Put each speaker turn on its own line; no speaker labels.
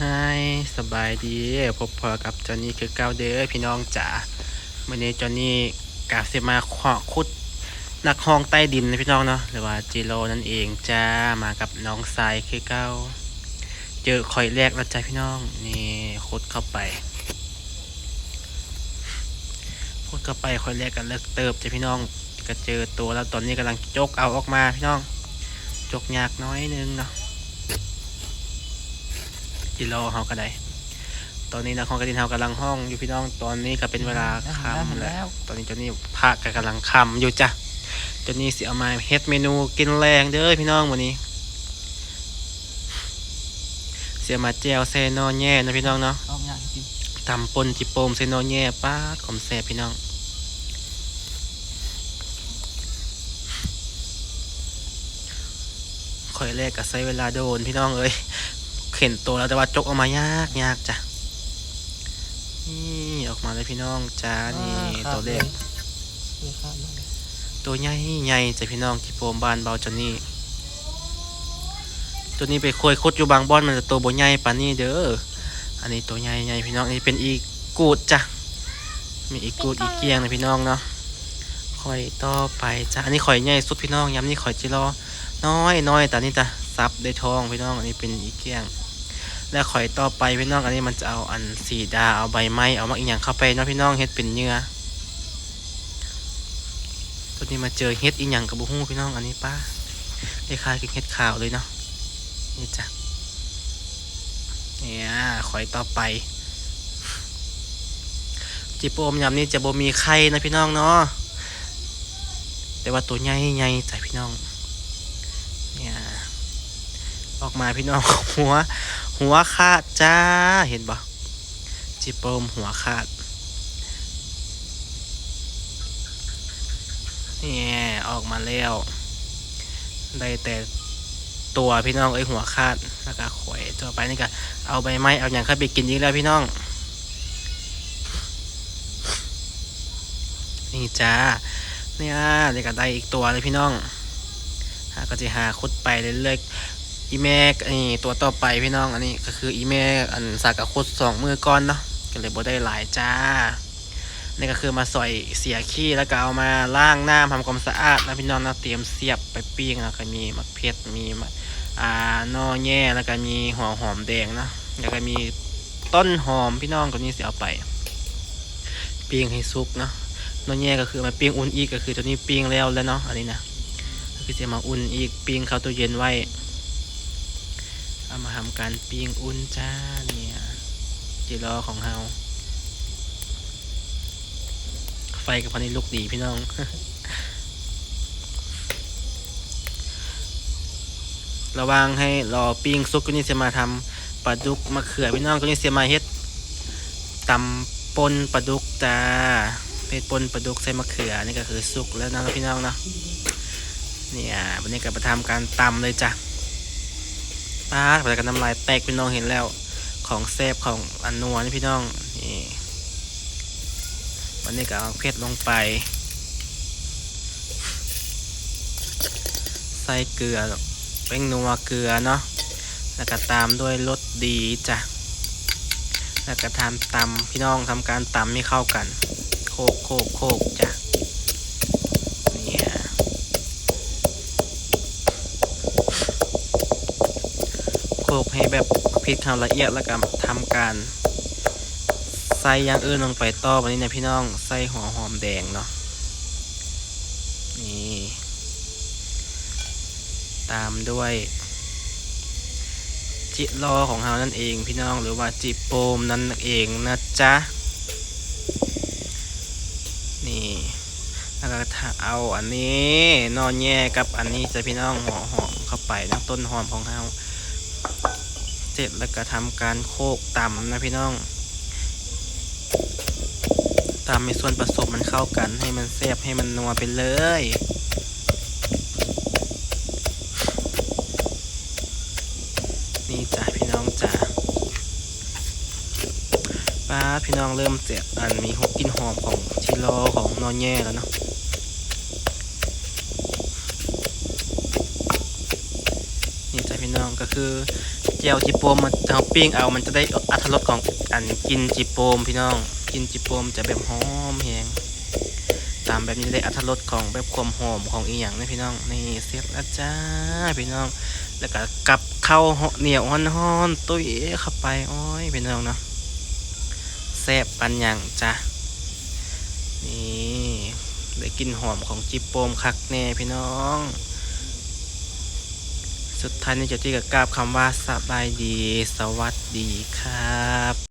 ไฮสบายดีพบพอกับจอนนี่คือเก้าเด้อพี่น้องจ๋าวันนี้จอนนี่กาสิมาขอคุดนักห้องใต้ดินนะพี่น้องเนาะหรือว่าจิโร่นั่นเองจ้ามากับน้องทรายคือเก้าเจอคอยแรกแล้วจ้าพี่น้องนี่คุดเข้าไปคุดเข้าไปคอยแรกกันเลิกเติบจ้าพี่น้องก็เจอตัวแล้วตอนนี้กำลังจกเอาออกมาพี่น้องจกยากน้อยนึงเนาะ กิโลเฮาก็ได้ ตอนนี้นะของกระดินเฮากำลังห้องอยู่พี่น้องตอนนี้ก็เป็นเวลาค่ำแล้ว ตอนนี้เจ้านี่พระก็กำลังค่ำอยู่จ้ะเจ้านี่สิเอามาเฮ็ดเมนูกินแรงเด้อพี่น้องวันนี้เสียมาแจวเซโนแย่นะพี่น้องเนาะ
ออกงานจริง
ตำปนจิโปมเซโนแย่ป้าดขมแซ่บพี่น้องค่อยแรกก็ใช้เวลาโดนพี่น้องเอ้ย เข็นตัวแล้วแต่ว่าจกออกมายากยากจ้ะ นี่ออกมาเลยพี่น้องจ้านี่ตัวเล็ก
เลยข้ามมาเลย
ตัวใหญ่ใหญ่จ้ะพี่น้องที่โปมบานเบาจนนี่ตัวนี้ไปคุยคุดอยู่บางบ่อนมันจะตัวบ่ใหญ่ปานนี้เด้อ อันนี้ตัวใหญ่ใหญ่พี่น้องอันนี้เป็นอีกูดจ้ะ มีอีกูดอีเกียงนะพี่น้องเนาะข่อยต่อไปจ้ะ อันนี้ข่อยใหญ่สุดพี่น้องย้ำนี่ข่อยจิรอน้อยน้อยแต่นี่จ้ะซับได้ทองพี่น้อง อันนี้เป็นอีเกียง แล้วข่อยต่อไปพี่น้องอันนี้มันจะเอาอันสีดาเอาใบไม้เอามาอีกอย่างเข้าไปเนาะพี่น้องเฮ็ดเป็นเนื้อตัวนี้มาเจอเฮ็ดอีหยังกับบุฮู้พี่น้องอันนี้ป้าคล้ายๆกับเฮ็ดขาวเลยเนาะนี่จ้ะเนี่ยขอยต่อไปจิโปมยำนี่จะบ่มีไข่นะพี่น้องเนาะแต่ว่าตัวใหญ่ใหญ่จ้ะพี่น้องเนี่ยออกมาพี่น้องหัว หัวขาดจ้า เห็นบ่จิโปมหัวขาด นี่ออกมาแล้ว ได้แต่ตัวพี่น้องเอ้ยหัวคาดแล้วก็ขวยต่อไปนี่ก็เอาใบไม้เอาอย่างเข้าไปกินอีกแล้วพี่น้อง นี่จ้าเนี่ยเดี๋ยวก็ได้อีกตัวเลยพี่น้องก็จะหาคุดไปเรื่อยๆ อีแม่นี่ตัวต่อไปพี่น้องอันนี้ก็คืออีแม่อันสากกับคุดสองมือก้อนเนาะก็เลยบ่ได้หลายจ้านี่ก็คือมาสอยเสียขี้แล้วก็เอามาล้างน้ำทำความสะอาดนะพี่น้องนะเตรียมเสียบไปปิ้งแล้วก็มีมะเขือมีมะอ่านอแย่แล้วก็มีหัวหอมแดงนะแล้วก็มีต้นหอมพี่น้องตัวนี้เสียเอาไป ปิ้งให้สุกเนาะนอแย่ก็คือมาปิ้งอุ่นอีกก็คือตัวนี้ปิ้งแล้วแล้วเนาะอันนี้นะก็คือจะมาอุ่นอีกปิ้งเข้าตู้เย็นไว้ เอามาทำการปิ้งอุ่นจ้าเนี่ยจีรอของเฮาไฟกับพันนี้ลุกดีพี่น้องระวังให้รอปิ้งซุกก็นี่จะมาทำปลาดุกมะเขือพี่น้องก็นี่จะมาเฮ็ดตำปนปลาดุกจ้าเฮ็ดปนปลาดุกใส่มะเขือนี่ก็คือสุกแล้วนะพี่น้องเนาะเนี่ยวันนี้ก็มาทำการตำเลยจ้ะ ป้าดไปกันน้ำลายแตกพี่น้องเห็นแล้ว ของแซ่บของอันนัวนี่พี่น้องนี่วันนี้ก็เอาเพชรลงไป ใส่เกลือแป้งนัวเกลือเนาะแล้วก็ตามด้วยรสดีจ้ะแล้วก็ทำตำพี่น้องทำการตำให้เข้ากัน โคกโคกโคกจ้ะเนี่ย โคกให้แบบพริกทำละเอียดแล้วก็ทำการ ใส่ยางอื่นลงไปต่อวันนี้นะพี่น้องใส่หัวหอมแดงเนาะนี่ตามด้วยจิรอของเรานั่นเองพี่น้องหรือว่าจิโปมนั่นเองนะจ๊ะ นี่แล้วก็เอาอันนี้นอนแย่กับอันนี้จะพี่น้องหัวหอมเข้าไปนะต้นหอมของเรา เสร็จแล้วก็ทำการโคกต่ำนะพี่น้องตามให้ส่วนผสมมันเข้ากันให้มันแซ่บให้มันนัวไปเลย นี่จ้ะพี่น้องจ้ะป้าพี่น้องเริ่มเจ็บอันมีหกกลินหอมของชิโลของนอนแย่แล้วเนาะนี่จ้ะพี่น้องก็คือ จจียวจิโปมมันเอาปิ้งเอามันจะได้อัตรสของอันกินจิโปมพี่น้อง กินจิโปมจะแบบหอมแหงตามแบบนี้ได้อัตรสของแบบความหอมของอีหยังนะพี่น้องนี่เสร็จแล้วจ้าพี่น้อง แล้วก็กลับเข้าเหนียวฮ้อนๆตุ้ยเข้าไปโอ้ยพี่น้องเนาะแซ่บปันอย่างจ้ะนี่ได้กลินหอมของจิโปมคักแน่พี่น้อง สุดท้ายนี้จะที่กับกราบคำว่าสบายดี สวัสดีครับ